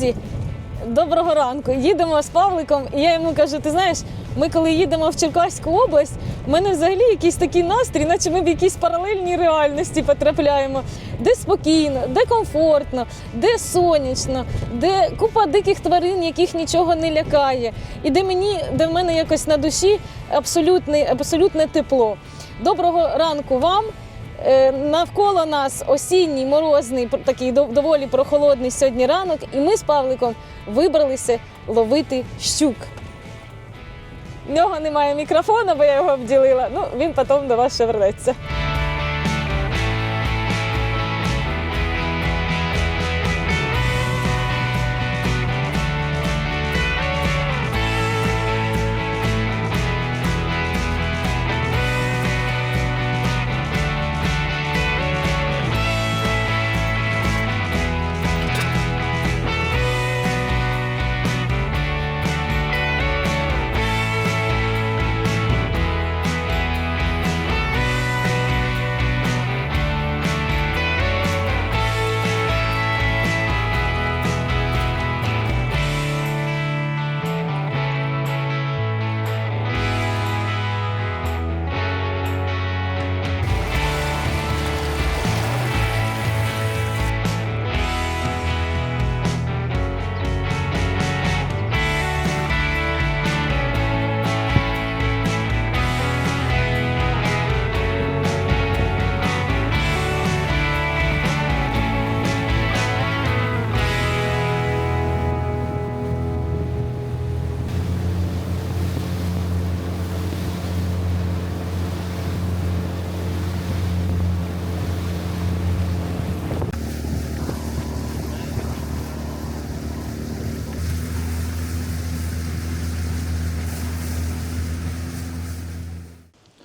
Друзі, доброго ранку. Їдемо з Павликом, і я йому кажу: ти знаєш, ми коли їдемо в Черкаську область, в мене взагалі якийсь такий настрій, наче ми в якійсь паралельній реальності потрапляємо, де спокійно, де комфортно, де сонячно, де купа диких тварин, яких нічого не лякає, і де мені, де в мене якось на душі абсолютне, абсолютне тепло. Доброго ранку вам. Е, Навколо нас осінній, морозний, такий доволі прохолодний сьогодні ранок, і ми з Павликом вибралися ловити щук. В нього немає мікрофона, бо я його обділила. Ну, він потім до вас ще вернеться.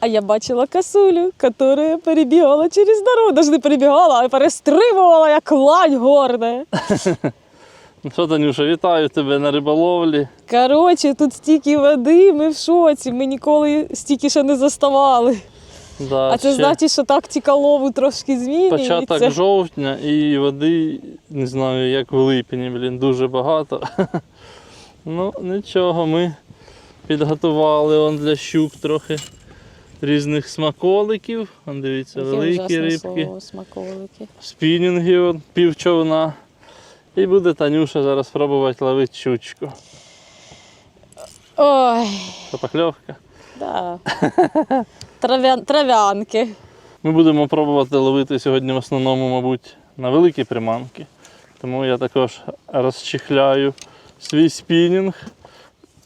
А я бачила косулю, яка перебігала через дорогу. Даже не перебігала, а перестрибувала, як лань горда. Ну Що, Танюша, вітаю тебе на риболовлі. Коротше, тут стільки води, ми в шоці. Ми ніколи стільки ще не заставали. Да, А це ще значить, що тактика лову трошки змінюється. початок жовтня і води, не знаю, як в липні, блін, дуже багато. Ну, нічого, ми підготували он для щук трохи різних смаколиків. Дивіться, Яке великі рибки, слово, смаколики. спінінги, он, пів човна. І буде Танюша зараз пробувати ловити щучку. Ой, Запакльовка. да. Трав'ян, трав'янки. Ми будемо пробувати ловити сьогодні в основному, мабуть, на великі приманки. Тому я також розчихляю свій спінінг.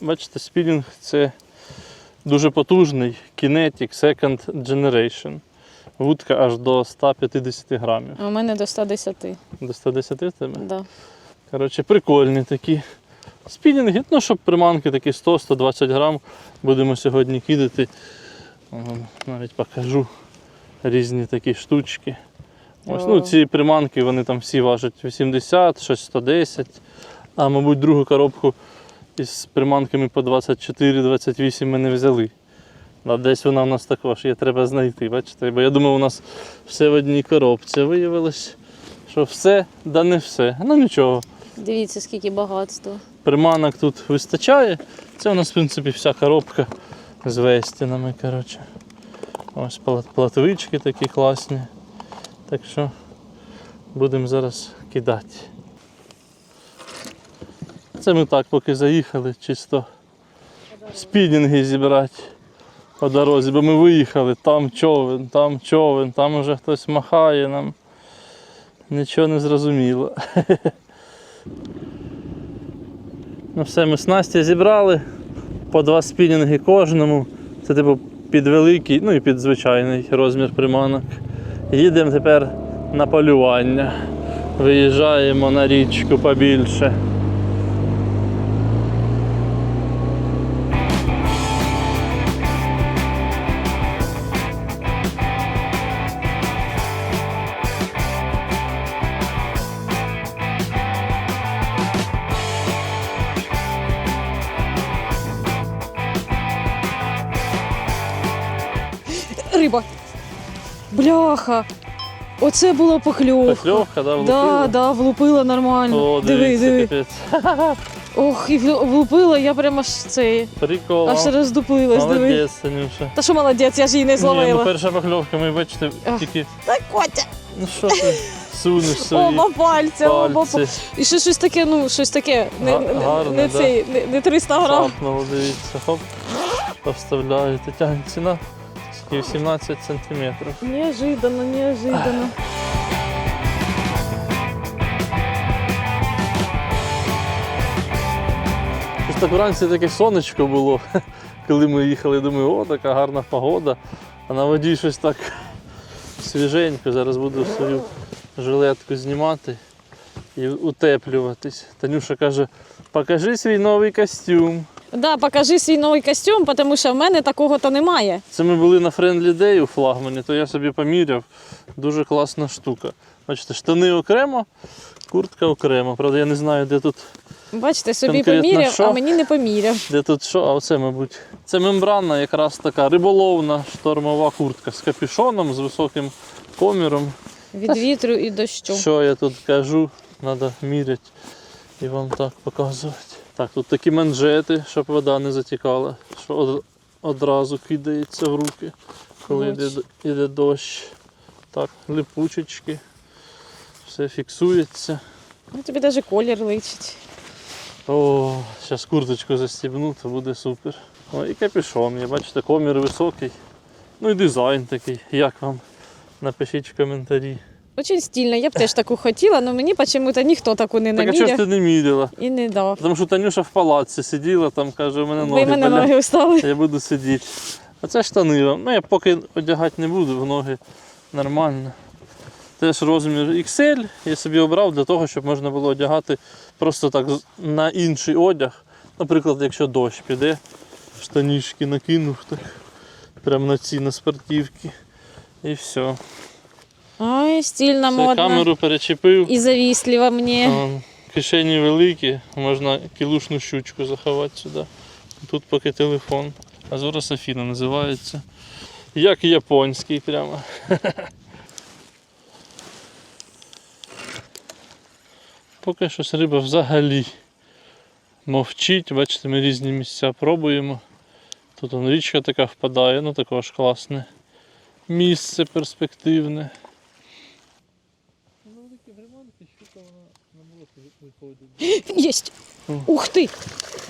Бачите, спінінг це дуже потужний Kinetic Second Generation. Вудка аж до 150 грамів. А у мене до 110. До 110 в тебе? Да. Коротше, прикольні такі спінінги. Ну, щоб приманки такі 100-120 грам будемо сьогодні кидати. Навіть покажу різні такі штучки. Ось, ну, ці приманки вони там всі важать 80, щось 110. А мабуть, другу коробку із приманками по 24-28 ми не взяли. А десь вона у нас також є, треба знайти, бачите? Бо я думав, у нас все в одній коробці. Виявилось, що все, да не все. Ну нічого. Дивіться, скільки багатства. Приманок тут вистачає. Це у нас, в принципі, вся коробка з вестінами. Коротше. Ось платвички такі класні. Так що будемо зараз кидати. Це ми так поки заїхали, чисто спінінги зібрати по дорозі, бо ми виїхали, там човен, там човен, там вже хтось махає нам. Нічого не зрозуміло. Ну все, ми снасті зібрали по два спінінги кожному. Це типу під великий, ну і під звичайний розмір приманок. Їдемо тепер на полювання. Виїжджаємо на річку побільше. Оце була покльовка. Покльовка, да, Да, влупила? да, влупила нормально. О, диви, дивіться, диви. капець. Ох, і влю- влупила, я прямо аж це, Прикол. аж а? роздуплилась, диви. Молодець, Танюша. Та що молодець, я ж її не Ні, ну зловила. перша покльовка, ми бачите, Ах. тільки. Та Котя, Ну що ти сунеш свої оба пальця, оба пальці. пальця. І ще щось таке, ну, щось таке, не, Га- не, гарне, не, да. цей, не, не 300 грам. Шапнуло, дивіться, хоп. Поставляєте. Тягне ціна. Скільки, 18 сантиметрів. Неожиданно, неожиданно. Так вранці таке сонечко було, коли ми їхали, думаю, о, така гарна погода. А на воді щось так свіженько. Зараз буду свою жилетку знімати і утеплюватись. Танюша каже, покажи свій новий костюм. Да, покажи свій новий костюм, тому що в мене такого то немає. Це ми були на Friendly Day у флагмані, то я собі поміряв. Дуже класна штука. Бачите, штани окремо, куртка окремо. Правда, я не знаю, де тут, Бачите, собі Конкретно поміряв, що? а мені не поміряв. де тут що, а оце, мабуть. Це мембранна, якраз така риболовна штормова куртка з капюшоном, з високим коміром. Від вітру і дощу. Що я тут кажу, треба міряти і вам так показувати. Так, тут такі манжети, щоб вода не затікала, що од- одразу кидається в руки, коли йде, йде дощ. Так, липучечки. Все фіксується. Ну, тобі навіть колір личить. О, зараз курточку застібну, то буде супер. О, і капюшон, є, бачите, комір високий. Ну і дизайн такий. Як вам? Напишіть в коментарі. Очень стильно, я б теж таку хотіла, але мені чому-то ніхто таку не Так а чого ж ти не міряла? і не дав. Тому що Танюша в палаці сиділа, там каже, у мене Ви мене ноги встали. Я буду сидіти. А це штани. Ну я поки одягати не буду, в ноги нормально. Теж розмір XL я собі обрав для того, щоб можна було одягати просто так на інший одяг. Наприклад, якщо дощ піде, штанішки накинув так, прямо на ці на спортивки. І все. Ой, стильно, Все, модно. камеру перечепив. І завістлива мені. Кишені великі, можна кілушну щучку заховати сюди. Тут поки телефон. Азура Софіна називається. Як японський прямо. Поки щось риба взагалі мовчить. Бачите, ми різні місця пробуємо. Тут он річка така впадає, ну також класне. Місце перспективне. Єсть. Ух ти!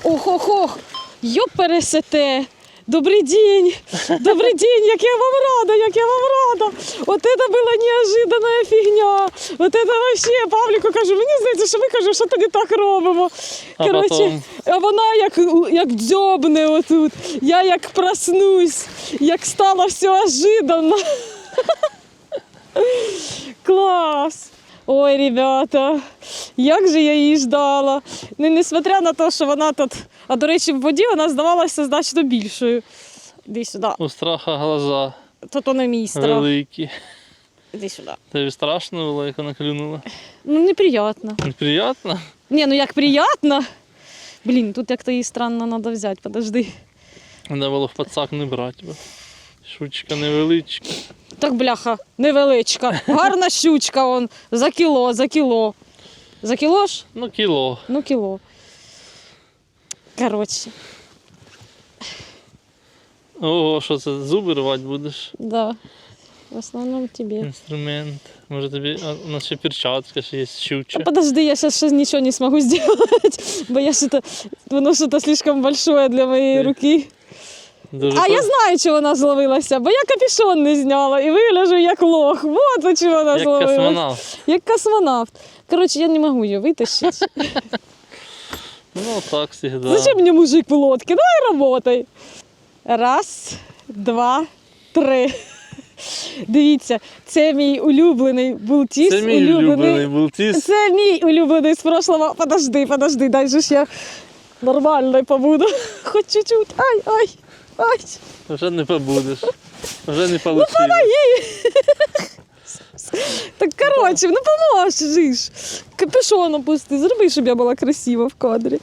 Ох-ох-ох! Йоп пересете! Добрий день! Добрий день! Як я вам рада, як я вам рада! От це була неожиданна фігня! От це вообще, Павліку кажу, мені здається, що ми кажу, що тоді так робимо. А Коротше, а вона як, як дзьобне отут. Я як проснусь, як стало все ожиданно. Клас! Ой, ребята, як же я її ждала. Ну, несмотря на те, що вона тут. А до речі, в воді вона здавалася значно більшою. Іди сюди. У страха глаза То то не мій страх. великі. Іди сюди. Тобі страшно було, як вона клюнула? Ну, неприятно. Неприятно? Ні, ну як приятно. Блін, тут як-то її странно треба взяти, подожди. Треба було в пацак не брати, бо шучка невеличка. Так, бляха, невеличка. Гарна щучка он. За кіло, за кіло. За кіло ж? Ну, кіло. Ну, кіло. Коротше, Ого, що це зуби рвати будеш? да. В основному тебе. Інструмент. Може тобі. А, у нас ще перчатка, ще є щуча. А подожди, я сейчас ничего не смогу сделать, бо я что-то, воно что-то слишком большое для Ти- руки. Дуже А я знаю, чого вона зловилася, бо я капюшон не зняла і вигляжу як лох. Вот от чого вона Як зловилася. космонавт. Як космонавт. Коротше, я не можу її витащити. Ну, так завжди. Зачем мені мужик в лодці? Давай работай. Раз, два, три. Дивіться, це мій улюблений бултіс. Це мій улюблений бултіс. Це мій улюблений з прошлого. Подожди, подожди, дай же ж я нормально побуду. Хоч чуть-чуть. Ай, ай, ай. Вже не побудеш. Вже не вийшло. Так коротше, ну поможеш. Капюшон опусти, зроби, щоб я була красива в кадрі.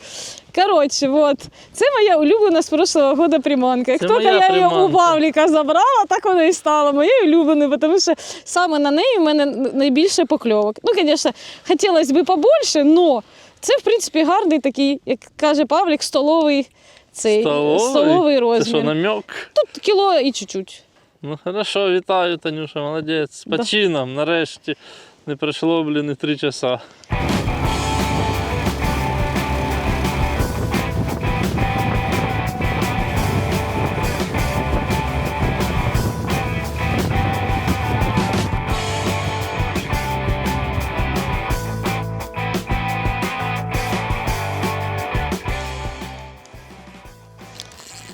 Коротше, от. Це моя улюблена з прошлого года приманка. Як тільки я її у. Павліка забрала, так вона і стала моєю улюбленою, тому що саме на неї в мене найбільше покльовок. Ну, звісно, хотілося б побольше, але це, в принципі, гарний такий, як каже Павлік, столовий, цей, столовий столовий розмір. що, намек? Тут кіло і чуть-чуть. Ну хорошо, вітаю, Танюша, молодець. З Да. нарешті. Не пройшло, блін, і три часа.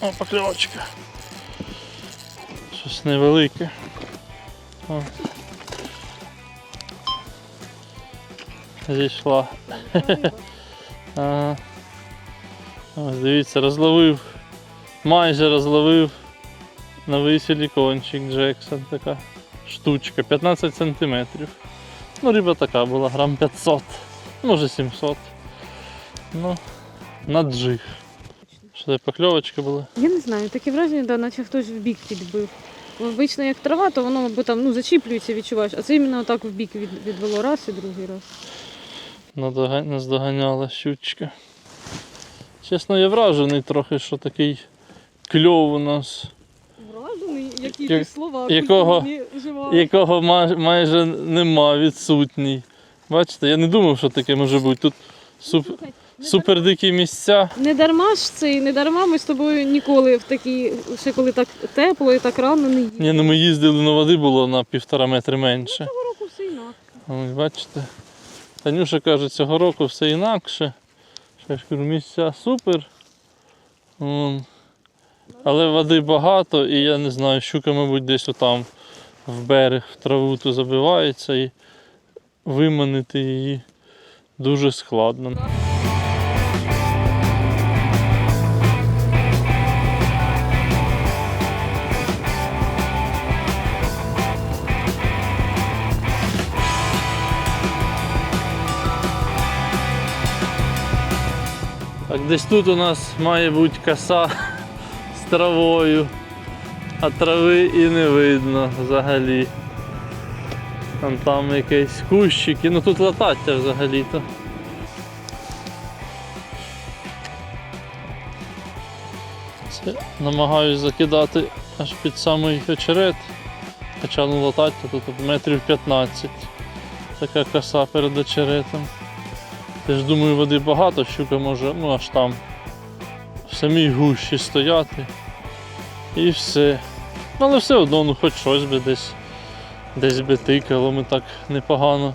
О, покльовочка. Щось невелике. О. Зійшла. Ага. Ось дивіться, розловив. Майже розловив новий силікончик Джексон. Така штучка, 15 сантиметрів. Ну, риба така була, грам 500, може 700. Ну, на джиг. Що це покльовочка була? Я не знаю, таке враження, да, наче хтось в бік підбив. Обично, як трава, то воно бо там ну, зачіплюється, відчуваєш, а це іменно так в бік від, відвело раз і другий раз. Наздоганяла щучка. Чесно, я вражений трохи, що такий кльов у нас, Вражений, які ти слова якого- якого ма- майже нема, відсутній. Бачите, я не думав, що таке може бути. Тут суп... Супер дикі місця. Не дарма ж це, не дарма ми з тобою ніколи в такі, ще коли так тепло і так рано не їздили. Ні, ну ми їздили, ну води було на півтора метри менше. Цього року все інакше. Бачите. Танюша каже, цього року все інакше. Що я ж кажу, місця супер. Вон. Але води багато і я не знаю, щука, мабуть, десь отам в берег, в траву то забивається і виманити її дуже складно. Десь тут у нас має бути коса з травою, а трави і не видно взагалі. Там, там якийсь кущик, і ну тут латаття взагалі-то. Це намагаюсь закидати аж під самий очерет. Хоча ну латаття тут метрів 15. Така коса перед очеретом. Теж думаю, води багато, щука може ну аж там в самій гущі стояти. І все. Ну, Але все одно, ну хоч щось би десь десь би тикало, ми так непогано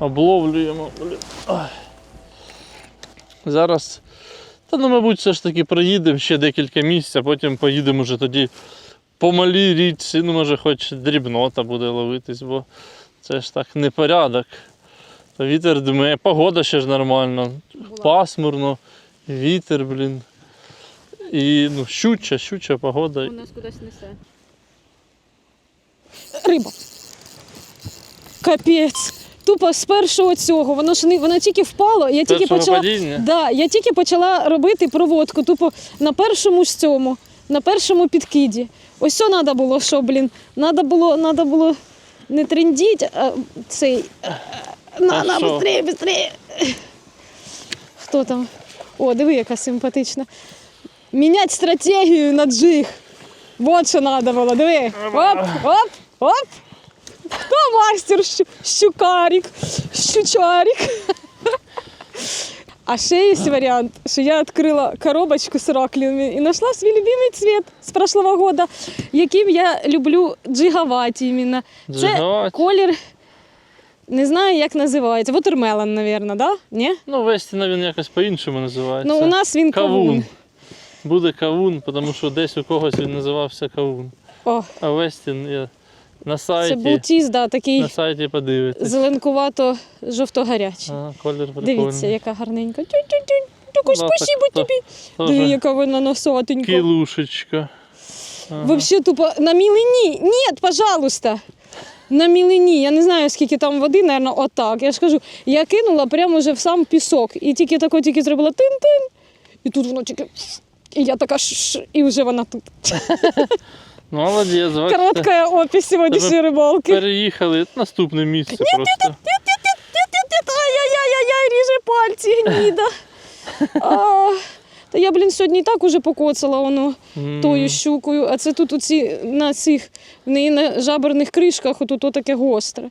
обловлюємо. Зараз, та ну, мабуть, все ж таки проїдемо ще декілька місць, а потім поїдемо вже тоді по малій річці, ну може хоч дрібнота буде ловитись, бо це ж так непорядок. Вітер дме, погода ще ж нормальна, пасмурно, вітер, блін. І ну, щуча, щуча погода. У нас кудись несе. Риба. Капець. Тупо з першого цього. Воно ж не воно тільки впало. Я тільки Першого почала. падіння? Да, я тільки почала робити проводку. Тупо на першому ж цьому, на першому підкиді. Ось що треба було, що, блін. Треба було, надо було не трендіть, а цей. На, на, быстрее, быстрее. Хто там? О, диви, яка симпатична. Міняти стратегію на джиг. Вот що треба було, диви. Оп, оп, оп. Хто мастер щу- щукарик, щучарик. А ще є варіант, що я відкрила коробочку з раклінами і знайшла свій любимий цвет з прошлого года, яким я люблю джиговати іменно. Це колір, не знаю, як називається. Вотермелон, мабуть, да? Ні? Ну, Вестіна він якось по-іншому називається. Ну, у нас він кавун. кавун. Буде кавун, тому що десь у когось він називався кавун. О, А Вестін є на це сайті. бултіз, да, такий На сайті подивитись. зеленкувато жовто-гарячий. А, колір прикольний. Дивіться, яка гарненька. Тю-тю-тю. Да, так, спасибо так. тобі. Тоже Диви, яка вона носатенька. Кілушечка. Ага. Вообще тупо на мілині. Ні, пожалуйста. На мілині. Я не знаю, скільки там води, мабуть, отак. Я ж кажу, я кинула прямо вже в сам пісок. І тільки тако тільки зробила тин-тин. І тут воно тільки. І я така ш, і вже вона тут. Ну, молодець, бачите. Коротка опись сьогоднішньої рибалки. Переїхали наступне місце просто. Ай-яй-яй-яй, ріже пальці, гніда. А, Та я, блін, сьогодні і так уже покоцала воно М. тою щукою, а це тут оці, на цих в неї на жаберних кришках отут таке гостре.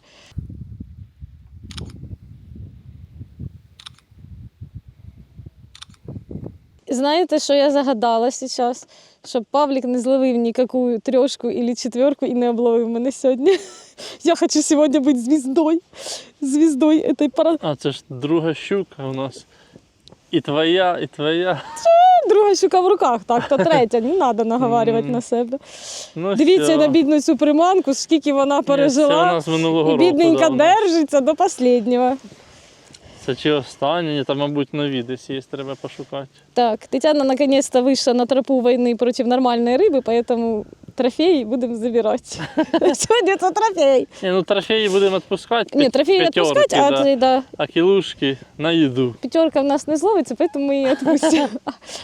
Знаєте, що я загадала зараз? Щоб Павлік не зловив ніяку трьошку або четверку і не обловив мене сьогодні. Я хочу сьогодні бути звіздою. Звіздою этой пара... А це ж друга щука у нас. І твоя, і твоя. Друга щука в руках, так, то третя, не треба наговарювати на себе. Ну, Дивіться всьо. на бідну цю приманку, скільки вона Ні, Це у пережила. нас минулого І року. бідненька держиться до останнього. Це чи останнє, там, мабуть, нові десь є, треба пошукати. Так, Тетяна наконец-то вийшла на тропу війни проти нормальної риби, поэтому трофеї будемо забирати. Сьогодні це трофей. Ні, ну трофеї будемо відпускати. Ні, трофеї п'ятерки, відпускати, а, да. да, а кілушки на їду. п'ятерка в нас не зловиться, поэтому ми її відпустимо.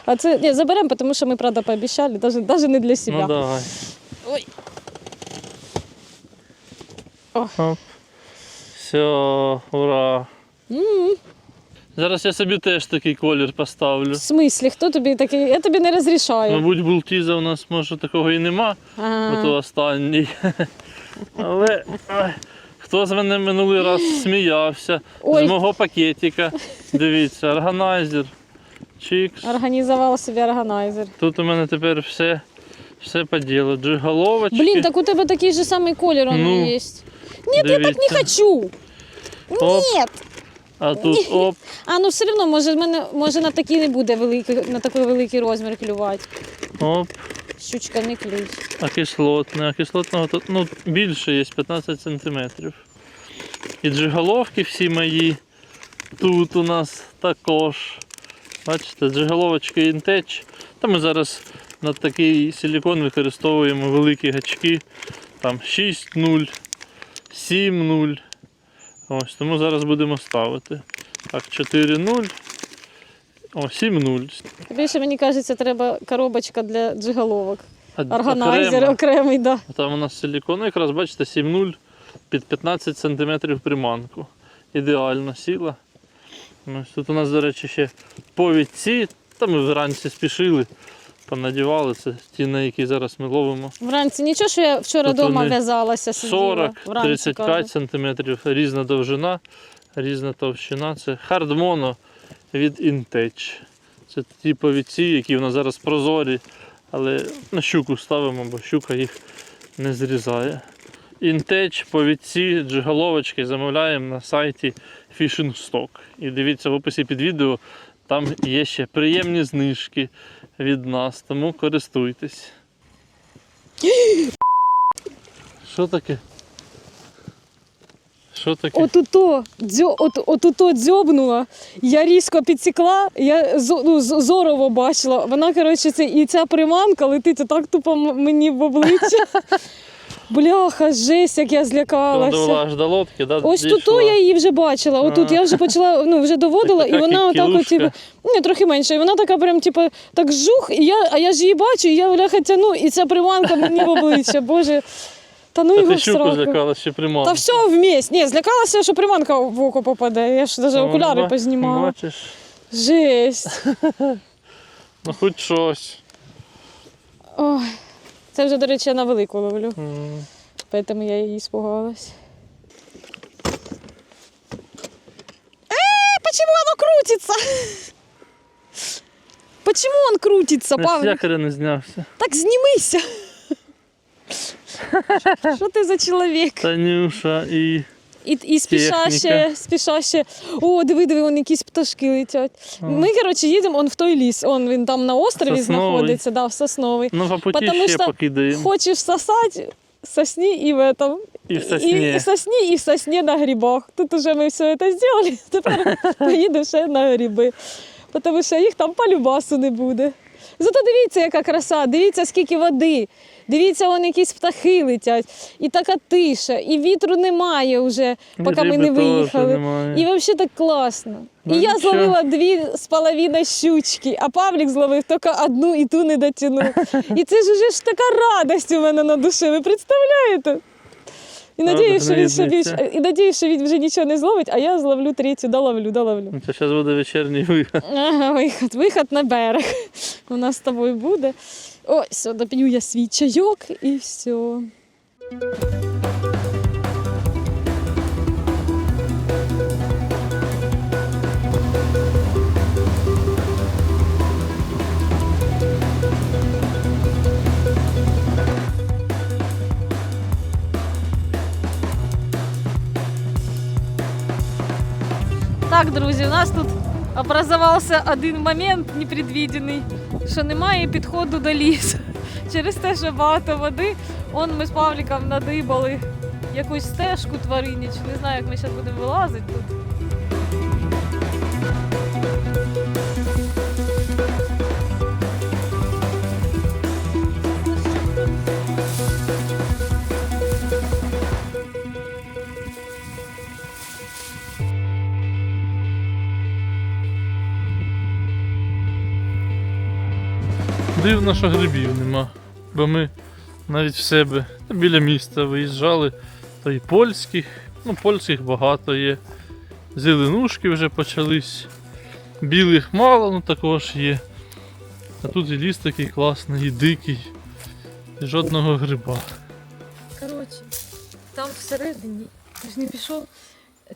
А це ні, заберемо, тому що ми, правда, пообіцяли, даже, даже не для себе. Ну давай. Ой. Оп. Все, ура. М, Зараз я собі теж такий колір поставлю. В смислі, хто тобі такий? Я тобі не розрішаю. Мабуть, бултіза у нас може такого і нема, А. бо то останній. Але ай, хто з мене минулий раз сміявся Ой. з мого пакетика. Дивіться, органайзер. Чікс. Організував собі органайзер. Тут у мене тепер все, все по ділу. Джиголовочки. Блін, так у тебе такий же самий колір он Ну, є. Ні, я так не дивіться. хочу. Оп. Ні. А тут оп. А ну все одно, може, в мене може на такий не буде великий, на такий великий розмір клювати. Оп. Щучка не клює. А кислотне, а кислотного тут ну, більше є 15 см. І джиголовки всі мої тут у нас також. Бачите, джиголовочки інтеч. Та ми зараз на такий силікон використовуємо великі гачки. Там 6-0, 7-0. Ось, тому зараз будемо ставити. Так, 4-0. О, 7-0. Більше мені кажеться, треба коробочка для джиголовок. Органайзер окремий, да. Там у нас силікон, якраз бачите, 7-0 під 15 см приманку. Ідеально сіла. Ось тут у нас, до речі, ще повідці. Та ми вранці спішили, понадівали. Це ті, на які зараз ми ловимо. Вранці нічого, що я вчора Тут вдома вони в'язалася, сиділа. Вранці, 40-35 см, різна довжина, різна товщина. Це хардмоно від Intech. Це ті повідці, які в нас зараз прозорі, але на щуку ставимо, бо щука їх не зрізає. Intech, повідці, джиголовочки замовляємо на сайті Fishing Stock. І дивіться в описі під відео, там є ще приємні знижки від нас, тому користуйтесь. Що таке? Що таке? Отуто, дзьо, от, отуто дзьобнула, я різко підсікла, я ну, з- зорово бачила. Вона, коротше, це, і ця приманка летить отак тупо м- мені в обличчя. Бляха, жесть, як я злякалася. довела аж до лодки, да? Ось дійшла? тут я її вже бачила. Отут я вже почала, ну вже доводила, і вона отак, от, типу, ні, трохи менше. І вона така прям, типу, так жух, і я, а я ж її бачу, і я бляха тяну, і ця приманка мені в обличчя. Боже. Та ну Та його ти в щуку сраку. злякалась чи приманку? Та все вмість. Ні, злякалася, що приманка в око попаде. Я ж навіть Ну, окуляри ба- познімала. Бачиш, Жесть. ну хоч щось. Ой. Це вже, до речі, я на велику ловлю, mm. тому я її спугалась. Э, почему оно крутится? Почему он крутится, Павлик? якоря не знявся. Так знімися. Що ти за чоловік? Танюша і. І, і спішаще, спішаще. О, диви, диви, вон якісь пташки летять. Ми, коротше, їдемо он в той ліс. Он він там на острові Сосновий. знаходиться, да, в сосновий. Ну, по Потому ще що покидаємо. Хочеш сосати, сосни і в этом. І в сосні. І, і сосні, і в сосні на грибах. Тут уже ми все це зробили, тепер поїдемо ще на гриби. Тому що їх там по любасу не буде. Зато дивіться, яка краса, дивіться, скільки води. Дивіться, вон якісь птахи летять, і така тиша, і вітру немає вже, поки ми не виїхали. І взагалі так класно. Ну, і я нічого. зловила дві з половиною щучки, а Павлік зловив тільки одну і ту не дотягнув. І це ж уже ж така радість у мене на душі, ви представляєте? І надіюсь, що він ще і надіюсь, що він вже нічого не зловить, а я зловлю третю, доловлю, доловлю. Це зараз буде вечірній вихід. Ага, виход, виход на берег. У нас з тобою буде. Ось, доп'ю я свій чайок і все. Так, друзі, у нас тут образувався один момент непредвідений, що немає підходу до лісу. Через те, що багато води. Он ми з Павліком надибали якусь стежку тваринячу. Не знаю, як ми зараз будемо вилазити тут. Дивно, що грибів нема. Бо ми навіть в себе біля міста виїжджали, то і польських, ну польських багато є. Зеленушки вже почались. Білих мало, ну також є. А тут і ліс такий класний, і дикий, і жодного гриба. Коротше, там всередині ж не пішов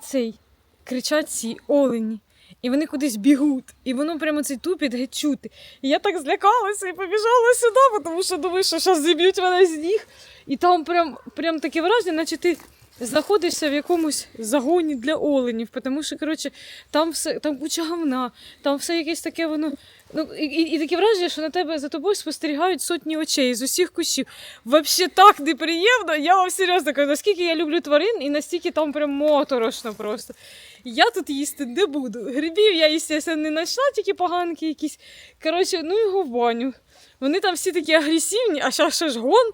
цей кричать ці олені. І вони кудись бігуть, і воно прямо цей тупіт геть чути. І я так злякалася і побіжала сюди, тому що думаю, що зараз зіб'ють мене з ніг. І там прям, прям таке враження, наче ти знаходишся в якомусь загоні для оленів, тому що, коротше, там все, там куча говна, там все якесь таке воно. Ну, і, і, таке враження, що на тебе за тобою спостерігають сотні очей з усіх кущів. Вообще так неприємно. Я вам серйозно кажу, наскільки я люблю тварин, і настільки там прям моторошно просто. Я тут їсти не буду. Грибів я, звісно, не знайшла, тільки поганки якісь. Коротше, ну його в баню. Вони там всі такі агресивні, а ще ж гон.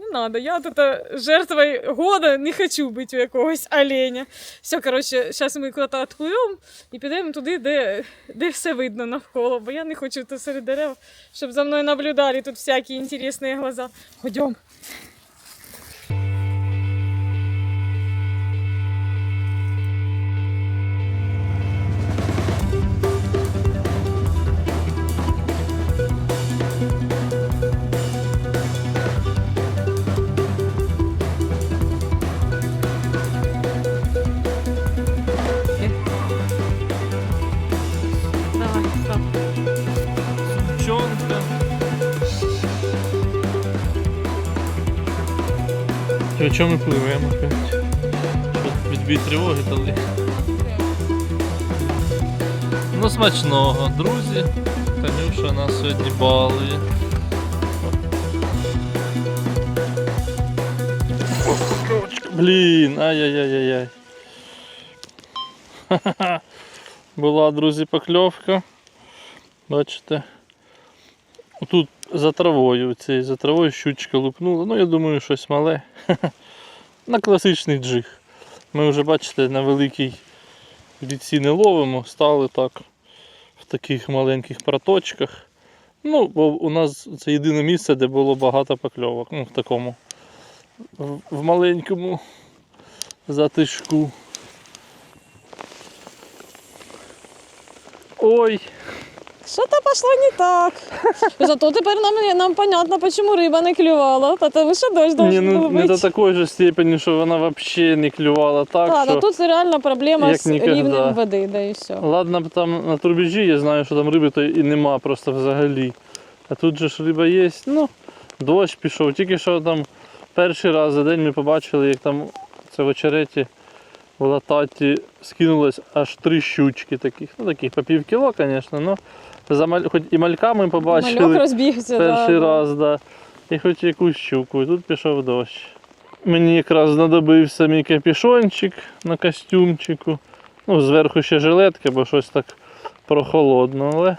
Не надо, я тут жертвой года не хочу бути у якогось оленя. Все, коротше, зараз ми куди-то відпливемо і підемо туди, де, де все видно навколо, бо я не хочу тут серед дерев, щоб за мною наблюдали тут всякі інтересні глаза. Ходімо. Чому ми пливемо опять? Відбій тривоги дали. Ну смачного, друзі. Танюша нас сьогодні балує. Блін, ай-яй-яй-яй. Ха-ха-ха. Була, друзі, покльовка. Бачите. Тут за травою, цією за травою щучка лупнула. Ну, я думаю, щось мале. На класичний джиг. Ми вже, бачите, на великій ріці не ловимо, стали так в таких маленьких проточках. Ну, бо у нас це єдине місце, де було багато покльовок. Ну, в такому. В маленькому затишку. Ой! Что-то пошло не так. Зато тепер нам, нам понятно, почему риба не клювала. Потому що дощ Не, ну, був не до такої ж степені, що вона взагалі не клювала так. Так, що... тут реально проблема з рівнем води, да і все. Ладно, там на турбіжі я знаю, що там риби то і нема просто взагалі. А тут же ж риба є. Ну, дощ пішов. Тільки що там перший раз за день ми побачили, як там це в очереті в лататі скинулось аж три щучки таких. Ну таких по пів кіло, звісно, ну за маль... хоч і малька ми побачили Мальок розбігся. перший да, раз, да. І хоч якусь щуку, і тут пішов дощ. Мені якраз знадобився мій капішончик на костюмчику. Ну, зверху ще жилетки, бо щось так прохолодно, але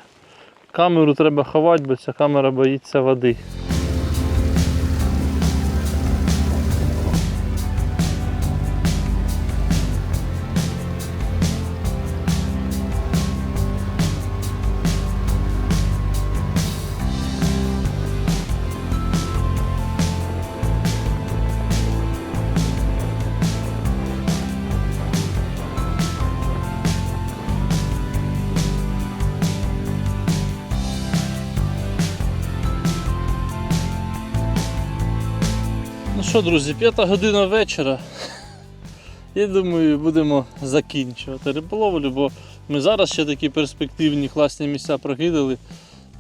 камеру треба ховати, бо ця камера боїться води. Що, друзі, п'ята година вечора. Я думаю, будемо закінчувати риболовлю, бо ми зараз ще такі перспективні класні місця прокидали.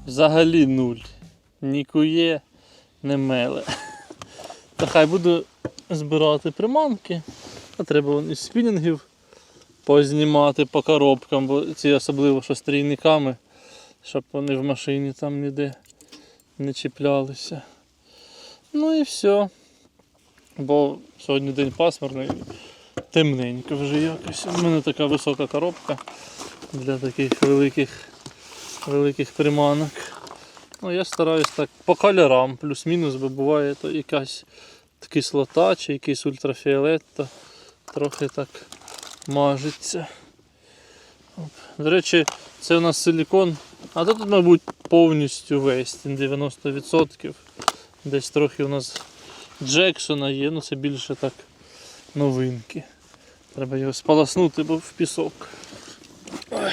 Взагалі нуль. Ні кує, не меле. Та хай буду збирати приманки. А треба із спінінгів познімати по коробкам, бо ці особливо що з трійниками, щоб вони в машині там ніде не чіплялися. Ну і все. Бо сьогодні день пасмурний, темненько вже якось. У мене така висока коробка для таких великих, великих приманок. Ну, я стараюсь так по кольорам, плюс-мінус, бо буває то якась кислота чи якийсь ультрафіолет, то трохи так мажеться. До речі, це у нас силікон, а тут, мабуть, повністю весь 90%. Десь трохи у нас Джексона є, ну це більше так новинки. Треба його сполоснути, бо в пісок. Ой,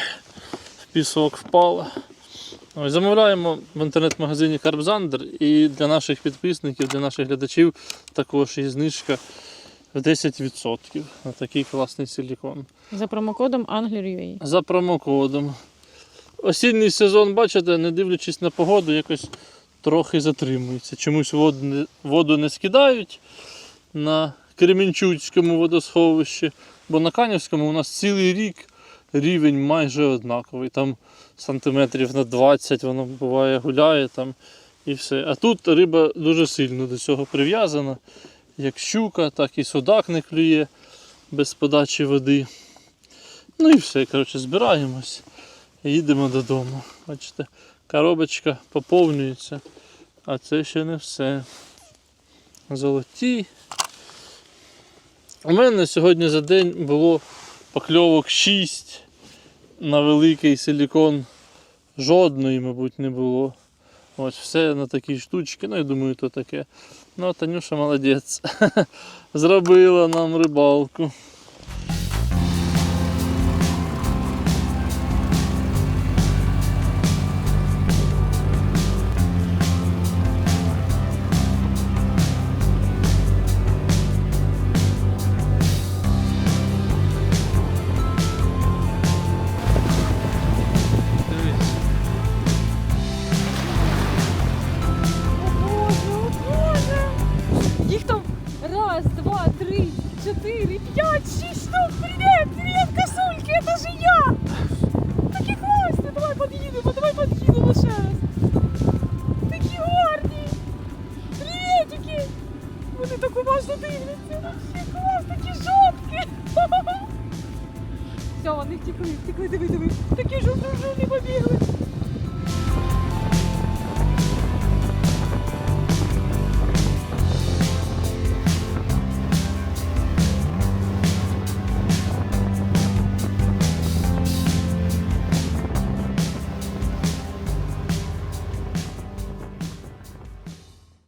В пісок впало. Ось, замовляємо в інтернет-магазині Карбзандер і для наших підписників, для наших глядачів також є знижка в 10% на такий класний силікон. За промокодом Angler.ua. За промокодом. Осінній сезон, бачите, не дивлячись на погоду, якось трохи затримується. Чомусь воду не, скидають на Кременчуцькому водосховищі, бо на Канівському у нас цілий рік рівень майже однаковий. Там сантиметрів на 20 воно буває гуляє там і все. А тут риба дуже сильно до цього прив'язана. Як щука, так і судак не клює без подачі води. Ну і все, коротше, збираємось їдемо додому. Бачите, коробочка поповнюється, а це ще не все. Золоті. У мене сьогодні за день було покльовок 6 на великий силікон. Жодної, мабуть, не було. Ось все на такі штучки, ну я думаю, то таке. Ну, Танюша молодець. Зробила нам рибалку.